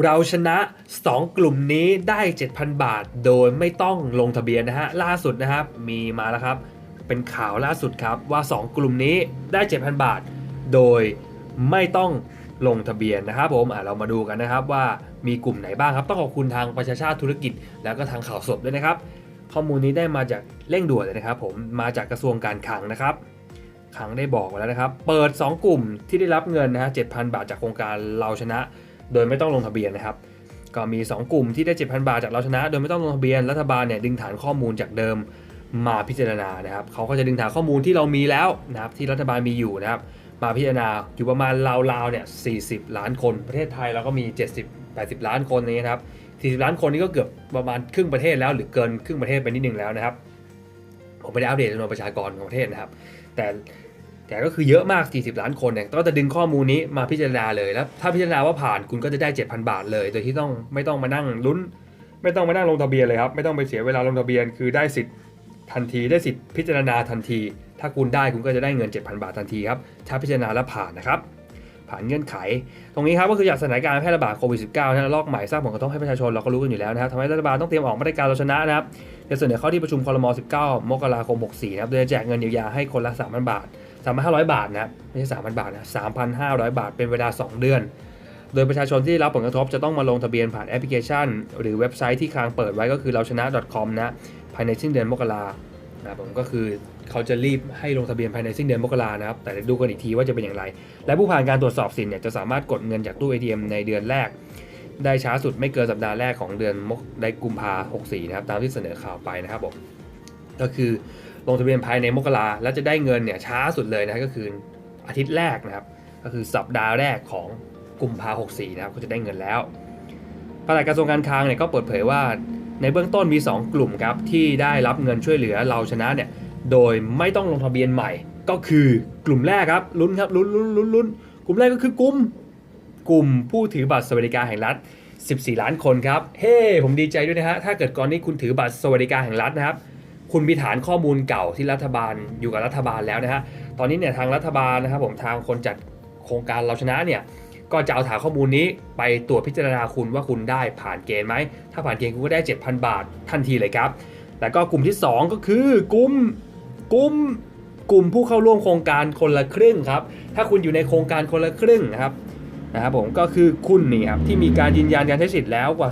เราชนะ 2 กลุ่มนี้ได้ 7,000 บาท โดยไม่ต้องลงทะเบียนนะฮะ ล่าสุดนะครับ มีมาแล้วครับ เป็นข่าวล่าสุดครับว่า 2 กลุ่มนี้ได้ 7,000 บาท โดยไม่ต้องลงทะเบียนนะครับผมอะเรามาดูกันนะครับว่ามีกลุ่มไหนบ้างครับ ต้องขอบคุณทางประชาชาติธุรกิจ แล้วก็ทางข่าวสดด้วยนะครับ ข้อมูลนี้ได้มาจากเร่งด่วนเลยนะครับ ผมมาจากกระทรวงการคลังนะครับคลังได้บอกไว้แล้วนะครับ เปิด 2 กลุ่มที่ได้รับเงินนะฮะ7,000 บาทจากโครงการเราชนะ โดยไม่ต้องลงทะเบียนนะครับ ก็มี 2 กลุ่มที่ได้ 7,000 บาทจากเราชนะ โดยไม่ต้องลงทะเบียน รัฐบาลเนี่ยดึงฐานข้อมูลจากเดิมมาพิจารณานะครับ เขาก็จะดึงฐานข้อมูลที่เรามีแล้วนะครับที่รัฐบาลมีอยู่นะครับ มาพิจารณาอยู่ประมาณราวๆเนี่ย40 ล้านคน ประเทศไทยเราก็มี 70 80 ล้านคนนี้นะครับ40 ล้านคนนี่ก็เกือบประมาณครึ่งประเทศแล้ว หรือเกินครึ่งประเทศไปนิดนึงแล้วนะครับ ผมไม่ได้อัปเดตจำนวนประชากรของประเทศนะครับ แต่ แต่ก็คือเยอะมาก 40 ล้านคนเนี่ยก็จะดึงข้อมูลนี้มาพิจารณาเลยแล้วถ้าพิจารณาว่าผ่านคุณก็จะได้ 7,000 บาทเลย โดยที่ต้องไม่ต้องมานั่งลุ้น ไม่ต้องมานั่งลงทะเบียนเลยครับ ไม่ต้องไปเสียเวลาลงทะเบียน คือได้สิทธิ์ทันที ได้สิทธิ์พิจารณาทันที ถ้าคุณได้คุณก็จะได้เงิน 7,000 บาททันทีครับ ถ้าพิจารณาแล้วผ่านนะครับ ผ่านเงื่อนไข ตรงนี้ครับก็คือจากสถานการณ์แพร่ระบาดโควิด -19 นะลอกใหม่สร้างผลกระทบให้ประชาชนเราก็รู้กันอยู่แล้วนะครับทำให้รัฐบาลต้องเตรียมออกมาตรการเราชนะนะครับจะเสนอเข้าที่ประชุมคอรมอ19 มกราคม 64นะครับโดยจะแจกเงินเยียวยาให้คนละ3,000บาท 3,500 บาทนะครับไม่ใช่ 3,000 บาทนะ3,500 บาทเป็นเวลา 2 เดือน โดยประชาชนที่รับผลกระทบจะต้องมาลงทะเบียนผ่านแอปพลิเคชัน หรือเว็บไซต์ที่คางเปิดไว้ก็คือเราชนะ .com นะภายในสิ้นเดือนมกรานะผมก็คือเขาจะรีบให้ลงทะเบียนภายในสิ้นเดือนมกรานะครับ แต่ดูกันอีกทีว่าจะเป็นอย่างไร และผู้ผ่านการตรวจสอบสิทธิ์เนี่ยจะสามารถกดเงินจากตู้ ATM ในเดือนแรก ได้ช้าสุดไม่เกินสัปดาห์แรกของเดือนมกในกุมภา64 นะครับ ตามที่เสนอข่าวไปนะครับผมก็คือ ลงทะเบียนภายในมกราแล้วจะได้เงินเนี่ยช้าสุดเลยนะก็คืออาทิตย์แรกนะครับ ก็คือสัปดาห์แรกของกุมภา64นะครับก็จะได้เงินแล้วปลัดกระทรวงการคลังเนี่ยก็เปิดเผยว่าในเบื้องต้นมี 2 กลุ่มครับที่ได้รับเงินช่วยเหลือเราชนะเนี่ยโดยไม่ต้องลงทะเบียนใหม่ ก็คือกลุ่มแรกครับลุ้นครับลุ้นลุ้นลุ้นลุ้นกลุ่มแรกก็คือกลุ่มกลุ่มผู้ถือบัตรสวัสดิการแห่งรัฐ 14 ล้านคนครับเฮ้ผมดีใจด้วยนะฮะถ้าเกิดก่อนนี้คุณถือบัตรสวัสดิการแห่งรัฐนะครับ คุณมีฐานข้อมูลเก่าที่รัฐบาลอยู่กับรัฐบาลแล้วนะฮะ ตอนนี้เนี่ยทางรัฐบาลนะครับผมทางคนจัดโครงการเราชนะเนี่ยก็จะเอาฐานข้อมูลนี้ไปตรวจพิจารณาคุณว่าคุณได้ผ่านเกณฑ์ไหม ถ้าผ่านเกณฑ์คุณก็ได้ 7,000 บาททันทีเลยครับ แล้วก็กลุ่มที่ 2 ก็คือกลุ่มกลุ่มกลุ่มผู้เข้าร่วมโครงการคนละครึ่งครับ ถ้าคุณอยู่ในโครงการคนละครึ่งนะครับ นะครับผมก็คือคุณนี่ครับที่มีการยืนยันการใช้สิทธิ์แล้วกว่า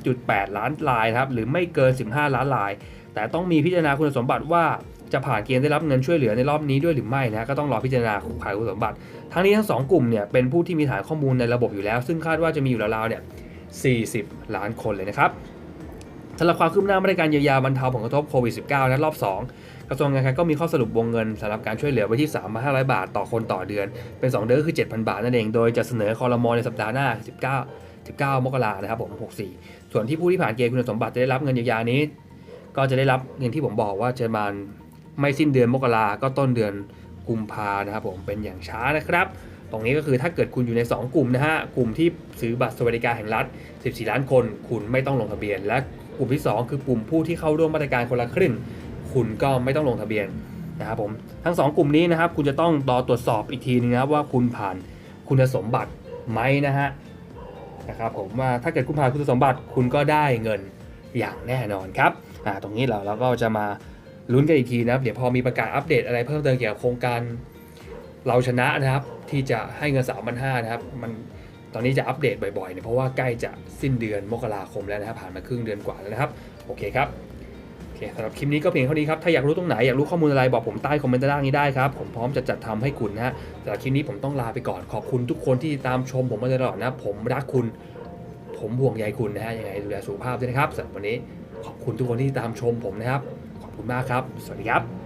13.8 ล้านรายครับหรือไม่เกิน 15 ล้านราย แต่ต้องมีพิจารณาคุณสมบัติว่าจะผ่านเกณฑ์ได้รับเงินช่วยเหลือในรอบนี้ด้วยหรือไม่นะก็ต้องรอพิจารณาผ่านคุณสมบัติ ทั้งนี้ทั้งสองกลุ่มเนี่ยเป็นผู้ที่มีฐานข้อมูลในระบบอยู่แล้ว ซึ่งคาดว่าจะมีอยู่ราวๆเนี่ย 40 ล้านคนเลยนะครับสำหรับความคืบหน้ามาตรการเยียวยาบรรเทาผลกระทบโควิด -19 นะรอบ 2 กระทรวงการคลังก็มีข้อสรุปวงเงินสำหรับการช่วยเหลือไว้ที่ 3,500 บาทต่อคนต่อเดือน เป็น 2 เดือนก็คือ 7,000 บาทนั่นเอง โดยจะเสนอคอรมอในสัปดาห์หน้า 19 19 มกรานะครับผม 64 ส่วนที่ผู้ที่ผ่านเกณฑ์คุณสมบัติจะได้รับเงินเยียวยานี้ ก็จะได้รับเงินที่ผมบอกว่าจะมาไม่สิ้นเดือนมกราก็ต้นเดือนกุมภานะครับผม เป็นอย่างช้านะครับตรงนี้ก็คือถ้าเกิดคุณอยู่ใน 2 กลุ่มนะฮะ กลุ่มที่ซื้อบัตรสวัสดิการแห่งรัฐ 14 ล้านคน คุณไม่ต้องลงทะเบียน และกลุ่มที่ 2 คือกลุ่มผู้ที่เข้าร่วมมาตรการคนละครึ่ง คุณก็ไม่ต้องลงทะเบียนนะครับผมทั้ง 2 กลุ่มนี้นะครับ คุณจะต้องรอตรวจสอบอีกทีนึงนะครับว่าคุณผ่านคุณสมบัติไหมนะฮะนะครับผมว่าถ้าเกิดคุณผ่านคุณสมบัติคุณก็ได้เงินอย่างแน่นอนครับอ่าตรงนี้เราเราก็จะมาลุ้นกันอีกทีนะครับเดี๋ยวพอมีประกาศอัปเดตอะไรเพิ่มเติมเกี่ยวกับโครงการเราชนะนะครับที่จะให้เงิน3 5 0 0นะครับมันตอนนี้จะอัปเดตบ่อยๆเนี่ยเพราะว่าใกล้จะสิ้นเดือนมกราคมแล้วนะครับผ่านมาครึ่งเดือนกว่าแล้วนะครับ โอเคครับ อเคสำหรับคลิปนี้ก็เพียงเท่านี้ครับ ถ้าอยากรู้ตรงไหน อยากรู้ข้อมูลอะไรบอกผมใต้คอมเมนต์ด้านล่างนี้ได้ครับ ผมพร้อมจะจัดทำให้คุณนะฮะสำหรับคลิปนี้ผมต้องลาไปก่อน ขอบคุณทุกคนที่ตามชมผมมาตลอดนะ ผมรักคุณ ผมห่วงใยคุณนะฮะ ยังไงดูแลสุขภาพด้วยนะครับสำหรับวันนี้ขอบคุณทุกคนที่ตามชมผมนะครับ ขอบคุณมากครับ สวัสดีครับ